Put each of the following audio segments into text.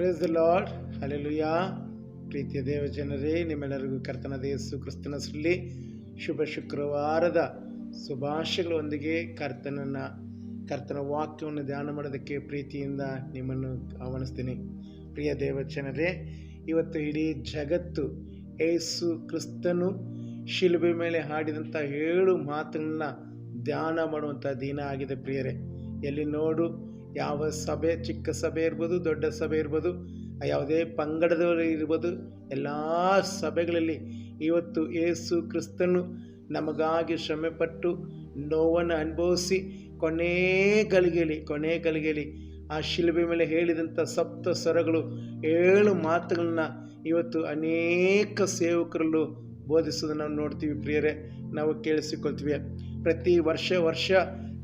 Praise the lord alleluia ಪ್ರೀತಿಯ ದೇವಜನರೇ ನಿಮ್ಮೆಲ್ಲರಿಗೂ ಕರ್ತನ ದೇಸು ಕ್ರಿಸ್ತನ ಸುಳ್ಳಿ, ಶುಭ ಶುಕ್ರವಾರದ ಶುಭಾಶಯಗಳೊಂದಿಗೆ ಕರ್ತನನ್ನ, ಕರ್ತನ ವಾಕ್ಯವನ್ನು ಧ್ಯಾನ ಮಾಡೋದಕ್ಕೆ ಪ್ರೀತಿಯಿಂದ ನಿಮ್ಮನ್ನು ಆಹ್ವಾನಿಸ್ತೀನಿ. ಪ್ರಿಯ ದೇವಜನರೇ ಇವತ್ತು ಇಡೀ ಜಗತ್ತು ಏಸು ಕ್ರಿಸ್ತನು ಶಿಲುಬೆ ಮೇಲೆ ಹಾಡಿದಂಥ ಏಳು ಮಾತುಗಳನ್ನ ಧ್ಯಾನ ಮಾಡುವಂಥ ದಿನ ಆಗಿದೆ ಪ್ರಿಯರೇ. ಎಲ್ಲಿ ನೋಡು ಯಾವ ಸಭೆ, ಚಿಕ್ಕ ಸಭೆ ಇರ್ಬೋದು, ದೊಡ್ಡ ಸಭೆ ಇರ್ಬೋದು, ಯಾವುದೇ ಪಂಗಡದವರು ಇರ್ಬೋದು, ಎಲ್ಲ ಸಭೆಗಳಲ್ಲಿ ಇವತ್ತು ಏಸು ಕ್ರಿಸ್ತನು ನಮಗಾಗಿ ಶ್ರಮೆಪಟ್ಟು ನೋವನ್ನು ಅನುಭವಿಸಿ ಕೊನೇ ಗಲಿಗೆಯಲ್ಲಿ ಕೊನೆ ಗಲಿಗೆಯಲ್ಲಿ ಆ ಶಿಲುಬೆ ಮೇಲೆ ಹೇಳಿದಂಥ ಸಪ್ತ ಸ್ವರಗಳು, ಏಳು ಮಾತುಗಳನ್ನ ಇವತ್ತು ಅನೇಕ ಸೇವಕರಲ್ಲೂ ಬೋಧಿಸೋದನ್ನು ನಾವು ನೋಡ್ತೀವಿ ಪ್ರಿಯರೇ. ನಾವು ಕೇಳಿಸಿಕೊಳ್ತೀವಿ. ಪ್ರತಿ ವರ್ಷ ವರ್ಷ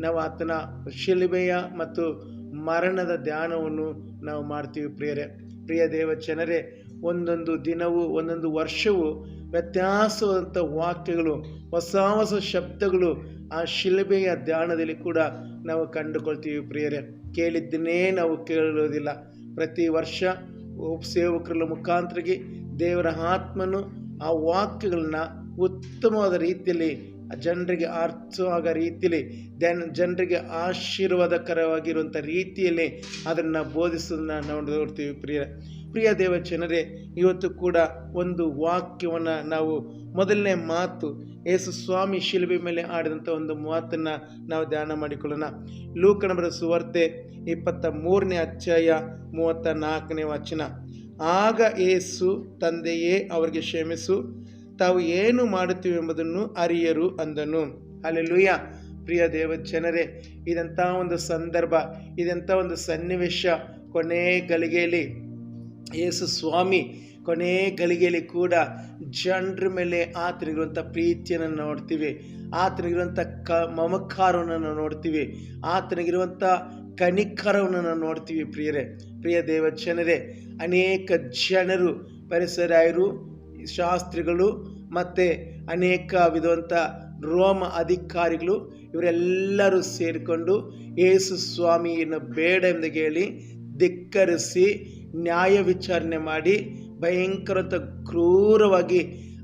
ನಾವು ಆತನ ಶಿಲುಬೆಯ ಮತ್ತು ಮರಣದ ಧ್ಯಾನವನ್ನು ನಾವು ಮಾಡ್ತೀವಿ ಪ್ರಿಯರೇ. ಪ್ರಿಯ ದೇವಚನರೇ ಒಂದೊಂದು ದಿನವೂ, ಒಂದೊಂದು ವರ್ಷವೂ ವ್ಯತ್ಯಾಸವಾದಂಥ ವಾಕ್ಯಗಳು, ಹೊಸ ಹೊಸ ಶಬ್ದಗಳು ಆ ಶಿಲುಬೆಯ ಧ್ಯಾನದಲ್ಲಿ ಕೂಡ ನಾವು ಕಂಡುಕೊಳ್ತೀವಿ ಪ್ರಿಯರೇ. ಕೇಳಿದ್ದನ್ನೇ ನಾವು ಕೇಳುವುದಿಲ್ಲ. ಪ್ರತಿ ವರ್ಷ ಸೇವಕರ ಮುಖಾಂತರಗೆ ದೇವರ ಆತ್ಮನು ಆ ವಾಕ್ಯಗಳನ್ನ ಉತ್ತಮವಾದ ರೀತಿಯಲ್ಲಿ ಜನರಿಗೆ ಅರ್ಥವಾಗೋ ರೀತಿಯಲ್ಲಿ ದೆನ್ ಜನರಿಗೆ ಆಶೀರ್ವಾದಕರವಾಗಿರುವಂಥ ರೀತಿಯಲ್ಲಿ ಅದನ್ನು ಬೋಧಿಸೋದನ್ನ ನಾವು ನೋಡ್ತೀವಿ ಪ್ರಿಯ ಪ್ರಿಯ ದೇವ ಜನರೇ, ಇವತ್ತು ಕೂಡ ಒಂದು ವಾಕ್ಯವನ್ನು ನಾವು ಮೊದಲನೇ ಮಾತು, ಯೇಸು ಸ್ವಾಮಿ ಶಿಲುಬೆ ಮೇಲೆ ಆಡಿದಂಥ ಒಂದು ಮಾತನ್ನು ನಾವು ಧ್ಯಾನ ಮಾಡಿಕೊಳ್ಳೋಣ. ಲೂಕಣಬರ ಸುವಾರ್ತೆ ಇಪ್ಪತ್ತ ಮೂರನೇ ಅಧ್ಯಾಯ ಮೂವತ್ತ ನಾಲ್ಕನೇ ವಚನ. ಆಗ ಏಸು ತಂದೆಯೇ ಅವರಿಗೆ ಕ್ಷಮಿಸು ತಾವು ಏನು ಮಾಡುತ್ತೀವಿ ಎಂಬುದನ್ನು ಅರಿಯರು ಅಂದನು. ಅಲ್ಲೆಲ್ಲೂಯ್ಯ ಪ್ರಿಯ ದೇವ ಜನರೇ ಇದಂಥ ಒಂದು ಸಂದರ್ಭ, ಇದಂಥ ಒಂದು ಸನ್ನಿವೇಶ. ಕೊನೆ ಗಳಿಗೆಯಲ್ಲಿ ಯೇಸು ಸ್ವಾಮಿ ಕೊನೆ ಗಳಿಗೆಯಲ್ಲಿ ಕೂಡ ಜನರ ಮೇಲೆ ಆತನಿಗಿರುವಂಥ ಪ್ರೀತಿಯನ್ನು ನೋಡ್ತೀವಿ. ಆತನಿಗಿರುವಂಥ ಕ ಮಮಕಾರವನ್ನು ನೋಡ್ತೀವಿ. ಆತನಿಗಿರುವಂಥ ಕನಿಕರವನ್ನು ನಾವು ನೋಡ್ತೀವಿ ಪ್ರಿಯರೇ. ಪ್ರಿಯ ದೇವ ಜನರೇ ಅನೇಕ ಜನರು, ಪರಿಸರಾಯರು ಶಾಸ್ತ್ರಿಗಳು ಮತ್ತು ಅನೇಕ ವಿಧವಂಥ ರೋಮ ಅಧಿಕಾರಿಗಳು ಇವರೆಲ್ಲರೂ ಸೇರಿಕೊಂಡು ಯೇಸು ಸ್ವಾಮಿಯನ್ನು ಬೇಡ ಎಂದು ಹೇಳಿ ಧಿಕ್ಕರಿಸಿ ನ್ಯಾಯ ವಿಚಾರಣೆ ಮಾಡಿ ಭಯಂಕರಂತ ಕ್ರೂರವಾಗಿ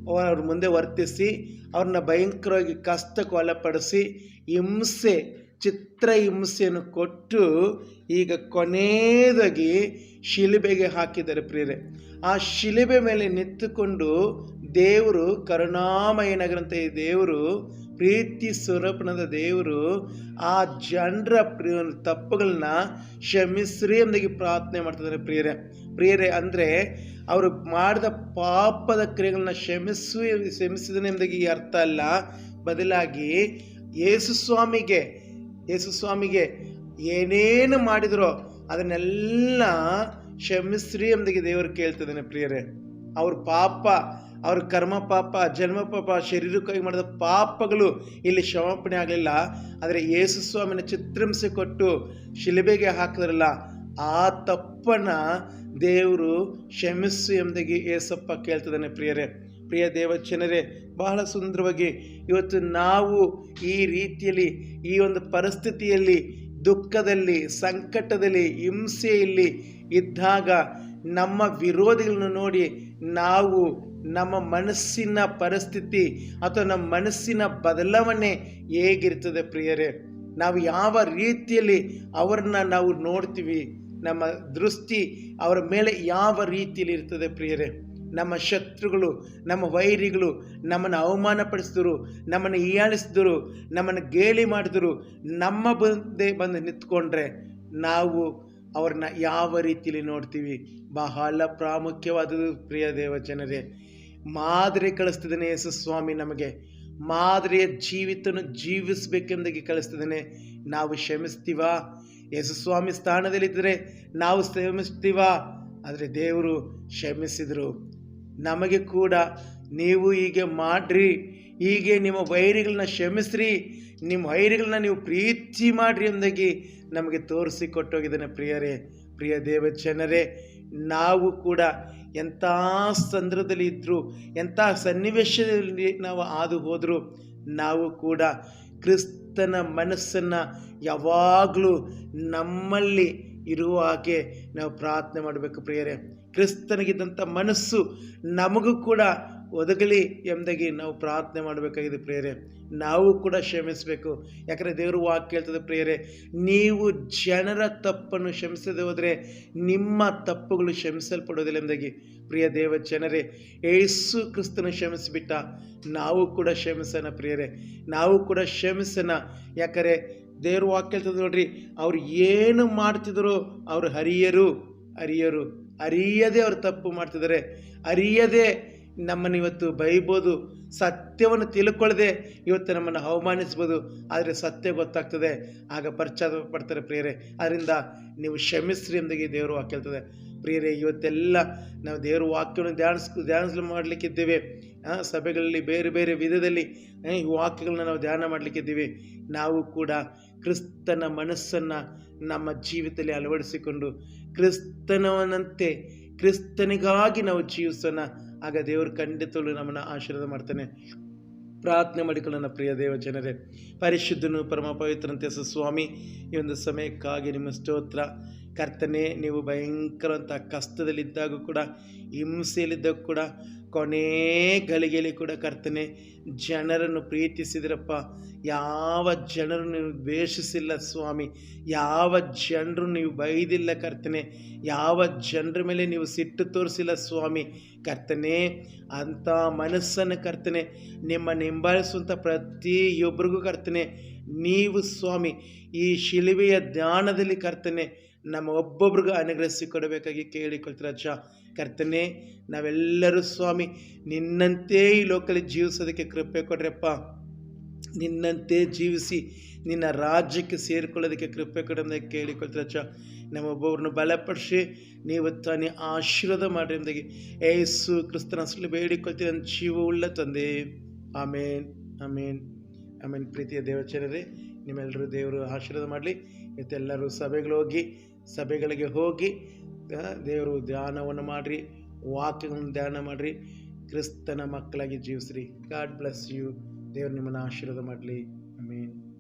ಅವರ ಮುಂದೆ ವರ್ತಿಸಿ ಅವ್ರನ್ನ ಭಯಂಕರವಾಗಿ ಕಷ್ಟಕ್ಕೆ ಒಳಪಡಿಸಿ ಹಿಂಸೆ ಚಿತ್ರ ಹಿಂಸೆಯನ್ನು ಕೊಟ್ಟು ಈಗ ಕೊನೆಯದಾಗಿ ಶಿಲುಬೆಗೆ ಹಾಕಿದ್ದಾರೆ ಪ್ರಿಯರೇ. ಆ ಶಿಲುಬೆ ಮೇಲೆ ನಿಂತುಕೊಂಡು ದೇವರು ಕರುಣಾಮಯನಗರಂತ ದೇವರು, ಪ್ರೀತಿ ಸ್ವರೂಪಣದ ದೇವರು ಆ ಜನರ ಪ್ರಿಯ ತಪ್ಪುಗಳನ್ನ ಕ್ಷಮಿಸ್ರಿ ಎಂದಾಗಿ ಪ್ರಾರ್ಥನೆ ಮಾಡ್ತಿದ್ದಾರೆ ಪ್ರಿಯರೇ. ಪ್ರಿಯರೇ, ಅಂದರೆ ಅವರು ಮಾಡಿದ ಪಾಪದ ಕ್ರಿಯೆಗಳನ್ನ ಕ್ಷಮಿಸು ಕ್ಷಮಿಸಿದನೆ ಅರ್ಥ ಅಲ್ಲ. ಬದಲಾಗಿ ಯೇಸು ಸ್ವಾಮಿಗೆ ಯೇಸು ಸ್ವಾಮಿಗೆ ಏನೇನು ಮಾಡಿದ್ರೋ ಅದನ್ನೆಲ್ಲ ಕ್ಷಮಿಸ್ರಿ ಎಂದಿಗೆ ದೇವರು ಕೇಳ್ತಿದ್ದಾನೆ ಪ್ರಿಯರೇ. ಅವ್ರ ಪಾಪ, ಅವ್ರ ಕರ್ಮ ಪಾಪ, ಜನ್ಮ ಪಾಪ, ಶರೀರಕ್ಕಾಗಿ ಮಾಡಿದ ಪಾಪಗಳು ಇಲ್ಲಿ ಕ್ಷಮಾಪಣೆ ಆಗಲಿಲ್ಲ. ಆದರೆ ಯೇಸು ಸ್ವಾಮಿನ ಚಿತ್ರಂಸೆ ಕೊಟ್ಟು ಶಿಲುಬೆಗೆ ಹಾಕಿದ್ರಲ್ಲ, ಆ ತಪ್ಪನ ದೇವರು ಕ್ಷಮಿಸು ಎಂದಿಗೆ ಏಸಪ್ಪ ಕೇಳ್ತಿದ್ದಾನೆ ಪ್ರಿಯರೇ. ಪ್ರಿಯ ದೇವಚನರೇ ಬಹಳ ಸುಂದರವಾಗಿ ಇವತ್ತು ನಾವು ಈ ರೀತಿಯಲ್ಲಿ ಈ ಒಂದು ಪರಿಸ್ಥಿತಿಯಲ್ಲಿ, ದುಃಖದಲ್ಲಿ, ಸಂಕಟದಲ್ಲಿ, ಹಿಂಸೆಯಲ್ಲಿ ಇದ್ದಾಗ ನಮ್ಮ ವಿರೋಧಿಗಳನ್ನು ನೋಡಿ ನಾವು ನಮ್ಮ ಮನಸ್ಸಿನ ಪರಿಸ್ಥಿತಿ ಅಥವಾ ನಮ್ಮ ಮನಸ್ಸಿನ ಬದಲಾವಣೆ ಹೇಗಿರ್ತದೆ ಪ್ರಿಯರೇ? ನಾವು ಯಾವ ರೀತಿಯಲ್ಲಿ ಅವರನ್ನ ನಾವು ನೋಡ್ತೀವಿ? ನಮ್ಮ ದೃಷ್ಟಿ ಅವರ ಮೇಲೆ ಯಾವ ರೀತಿಯಲ್ಲಿ ಇರ್ತದೆ ಪ್ರಿಯರೇ? ನಮ್ಮ ಶತ್ರುಗಳು, ನಮ್ಮ ವೈರಿಗಳು ನಮ್ಮನ್ನು ಅವಮಾನಪಡಿಸಿದರು, ನಮ್ಮನ್ನು ಹೀಯಾಳಿಸಿದರು, ನಮ್ಮನ್ನು ಗೇಲಿ ಮಾಡಿದ್ರು. ನಮ್ಮ ಬಂದೆ ಬಂದು ನಿಂತ್ಕೊಂಡ್ರೆ ನಾವು ಅವ್ರನ್ನ ಯಾವ ರೀತಿಯಲ್ಲಿ ನೋಡ್ತೀವಿ? ಬಹಳ ಪ್ರಾಮುಖ್ಯವಾದದ್ದು ಪ್ರಿಯ ದೇವ ಜನರೇ ಮಾದರಿ ಕಳಿಸ್ತಿದ್ದಾನೆ ಯೇಸು ಸ್ವಾಮಿ ನಮಗೆ. ಮಾದರಿಯ ಜೀವಿತನು ಜೀವಿಸಬೇಕೆಂದಾಗಿ ಕಳಿಸ್ತಿದ್ದಾನೆ. ನಾವು ಶ್ರಮಿಸ್ತೀವ ಯೇಸು ಸ್ವಾಮಿ ಸ್ಥಾನದಲ್ಲಿದ್ದರೆ ನಾವು ಶ್ರಮಿಸ್ತೀವ ಆದರೆ ದೇವರು ಕ್ಷಮಿಸಿದರು. ನಮಗೆ ಕೂಡ ನೀವು ಹೀಗೆ ಮಾಡ್ರಿ, ಹೀಗೆ ನಿಮ್ಮ ವೈರಿಗಳನ್ನ ಕ್ಷಮಿಸ್ರಿ, ನಿಮ್ಮ ವೈರಿಗಳನ್ನ ನೀವು ಪ್ರೀತಿ ಮಾಡ್ರಿ ಎಂದಾಗಿ ನಮಗೆ ತೋರಿಸಿ ಕೊಟ್ಟೋಗಿದ್ದಾನೆ ಪ್ರಿಯರೇ, ಪ್ರಿಯ ದೇವ ಜನರೇ ನಾವು ಕೂಡ ಎಂಥ ಸಂದರ್ಭದಲ್ಲಿ ಇದ್ದರೂ ಎಂಥ ಸನ್ನಿವೇಶದಲ್ಲಿ ನಾವು ಹಾದು ಹೋದರೂ, ನಾವು ಕೂಡ ಕ್ರಿಸ್ತನ ಮನಸ್ಸನ್ನು ಯಾವಾಗಲೂ ನಮ್ಮಲ್ಲಿ ಇರುವ ಹಾಗೆ ನಾವು ಪ್ರಾರ್ಥನೆ ಮಾಡಬೇಕು ಪ್ರಿಯರೇ. ಕ್ರಿಸ್ತನಿಗಿದ್ದಂಥ ಮನಸ್ಸು ನಮಗೂ ಕೂಡ ಒದಗಲಿ ಎಂಬುದಾಗಿ ನಾವು ಪ್ರಾರ್ಥನೆ ಮಾಡಬೇಕಾಗಿದೆ ಪ್ರೇರೆ ನಾವು ಕೂಡ ಕ್ಷಮಿಸಬೇಕು. ಯಾಕಂದರೆ ದೇವರು ವಾಕ್ಯ ಹೇಳ್ತದೆ ಪ್ರೇರೆ ನೀವು ಜನರ ತಪ್ಪನ್ನು ಕ್ಷಮಿಸದೆ ಹೋದರೆ ನಿಮ್ಮ ತಪ್ಪುಗಳು ಕ್ಷಮಿಸಲ್ಪಡೋದಿಲ್ಲ ಎಂಬುದಾಗಿ. ಪ್ರಿಯ ದೇವ ಜನರೇ ಏಸು ಕ್ರಿಸ್ತನ ಕ್ಷಮಿಸಿಬಿಟ್ಟ ನಾವು ಕೂಡ ಕ್ಷಮಿಸೋಣ ಪ್ರಿಯರೇ. ನಾವು ಕೂಡ ಕ್ಷಮಿಸೋಣ. ಯಾಕರೆ ದೇವ್ರ ವಾಕ್ಯ ಕೇಳ್ತದೆ ನೋಡ್ರಿ, ಅವ್ರು ಏನು ಮಾಡ್ತಿದ್ರು ಅವರು ಹರಿಯರು ಹರಿಯರು. ಅರಿಯದೆ ಅವರು ತಪ್ಪು ಮಾಡ್ತಿದ್ದಾರೆ. ಅರಿಯದೆ ನಮ್ಮನ್ನು ಇವತ್ತು ಬೈಬೋದು. ಸತ್ಯವನ್ನು ತಿಳ್ಕೊಳ್ಳದೆ ಇವತ್ತು ನಮ್ಮನ್ನು ಅವಮಾನಿಸ್ಬೋದು. ಆದರೆ ಸತ್ಯ ಗೊತ್ತಾಗ್ತದೆ. ಆಗ ಪಶ್ಚಾತ್ತಾಪ ಪಡ್ತಾರೆ ಪ್ರಿಯರೇ. ಅದರಿಂದ ನೀವು ಕ್ಷಮಿಸ್ರಿ ಎಂದಾಗಿ ದೇವರು ವಾಕ್ಯ ಹೇಳ್ತದೆ. ಪ್ರಿಯರೇ, ಇವತ್ತೆಲ್ಲ ನಾವು ದೇವರ ವಾಕ್ಯವನ್ನು ಧ್ಯಾನಿಸ್, ಧ್ಯಾನಿಸಲು ಮಾಡಲಿಕ್ಕಿದ್ದೇವೆ. ಸಭೆಗಳಲ್ಲಿ ಬೇರೆ ಬೇರೆ ವಿಧದಲ್ಲಿ ಈ ವಾಕ್ಯಗಳನ್ನ ನಾವು ಧ್ಯಾನ ಮಾಡಲಿಕ್ಕಿದ್ದೀವಿ. ನಾವು ಕೂಡ ಕ್ರಿಸ್ತನ ಮನಸ್ಸನ್ನು ನಮ್ಮ ಜೀವಿತದಲ್ಲಿ ಅಳವಡಿಸಿಕೊಂಡು ಕ್ರಿಸ್ತನವನಂತೆ, ಕ್ರಿಸ್ತನಿಗಾಗಿ ನಾವು ಜೀವಿಸೋಣ. ಆಗ ದೇವರು ಖಂಡಿತವೂ ನಮ್ಮನ್ನು ಆಶೀರ್ವಾದ ಮಾಡ್ತಾನೆ. ಪ್ರಾರ್ಥನೆ ಮಾಡಿಕೊಳ್ಳೋಣ ಪ್ರಿಯ ದೇವ ಜನರೇ. ಪರಿಶುದ್ಧನು ಪರಮ ಪವಿತ್ರಂತೆ ಸ್ವಾಮಿ, ಈ ಒಂದು ಸಮಯಕ್ಕಾಗಿ ನಿಮ್ಮ ಸ್ತೋತ್ರ. ಕರ್ತನೆ, ನೀವು ಭಯಂಕರವಂಥ ಕಷ್ಟದಲ್ಲಿದ್ದಾಗೂ ಕೂಡ, ಹಿಂಸೆಯಲ್ಲಿದ್ದಾಗ ಕೂಡ ಕೊನೇ ಗಳಿಗೆಯಲ್ಲಿ ಕೂಡ ಕರ್ತನೆ, ಜನರನ್ನು ಪ್ರೀತಿಸಿದ್ರಪ್ಪ. ಯಾವ ಜನರನ್ನು ನೀವು ದ್ವೇಷಿಸಿಲ್ಲ ಸ್ವಾಮಿ. ಯಾವ ಜನರು ನೀವು ಬೈದಿಲ್ಲ ಕರ್ತನೆ. ಯಾವ ಜನರ ಮೇಲೆ ನೀವು ಸಿಟ್ಟು ತೋರಿಸಿಲ್ಲ ಸ್ವಾಮಿ. ಕರ್ತನೆ, ಅಂಥ ಮನಸ್ಸನ್ನು ಕರ್ತನೆ, ನಿಮ್ಮ ನಿಂಬಾಯಿಸುವಂಥ ಪ್ರತಿಯೊಬ್ಬರಿಗೂ ಕರ್ತನೆ, ನೀವು ಸ್ವಾಮಿ, ಈ ಶಿಲುಬೆಯ ಧ್ಯಾನದಲ್ಲಿ ಕರ್ತನೆ ನಮ್ಮ ಒಬ್ಬೊಬ್ರಿಗೂ ಅನುಗ್ರಹಿಸಿಕೊಡಬೇಕಾಗಿ ಕೇಳಿಕೊಳ್ತೀರ ಕರ್ತನೆ, ನಾವೆಲ್ಲರೂ ಸ್ವಾಮಿ, ನಿನ್ನಂತೆ ಈ ಲೋಕಲ್ಲಿ ಜೀವಿಸೋದಕ್ಕೆ ಕೃಪೆ ಕೊಡ್ರಪ್ಪ. ನಿನ್ನಂತೆ ಜೀವಿಸಿ ನಿನ್ನ ರಾಜ್ಯಕ್ಕೆ ಸೇರಿಕೊಳ್ಳೋದಕ್ಕೆ ಕೃಪೆ ಕೊಡೋದಕ್ಕೆ ಕೇಳಿಕೊಳ್ತೀರ ಅಜ್ಜ. ನಮ್ಮೊಬ್ಬೊಬ್ಬರನ್ನು ಬಲಪಡಿಸಿ ನೀವು ತಾನೇ ಆಶೀರ್ವಾದ ಮಾಡ್ರಿ ಎಂದಾಗಿ ಏಸು ಕ್ರಿಸ್ತನ ಅಸಲು ಬೇಡಿಕೊಳ್ತೀನಿ ನನ್ನ ಉಳ್ಳ ತಂದೆ. ಆಮೇನ್ ಆಮೇನ್ ಆಮೇನ್. ಪ್ರೀತಿಯ ದೇವಚರರೇ ನಿಮ್ಮೆಲ್ಲರೂ ದೇವರು ಆಶೀರ್ವಾದ ಮಾಡಲಿ. ಇವತ್ತೆಲ್ಲರೂ ಸಭೆಗಳು ಹೋಗಿ ಸಭೆಗಳಿಗೆ ಹೋಗಿ ದೇವರು ಧ್ಯಾನವನ್ನು ಮಾಡಿರಿ, ವಾಕ್ಯಗಳನ್ನು ಧ್ಯಾನ ಮಾಡಿರಿ. ಕ್ರಿಸ್ತನ ಮಕ್ಕಳಾಗಿ ಜೀವಿಸ್ರಿ. God bless you. ದೇವರು ನಿಮ್ಮನ್ನು ಆಶೀರ್ವಾದ ಮಾಡಲಿ. ಆಮೇನ್.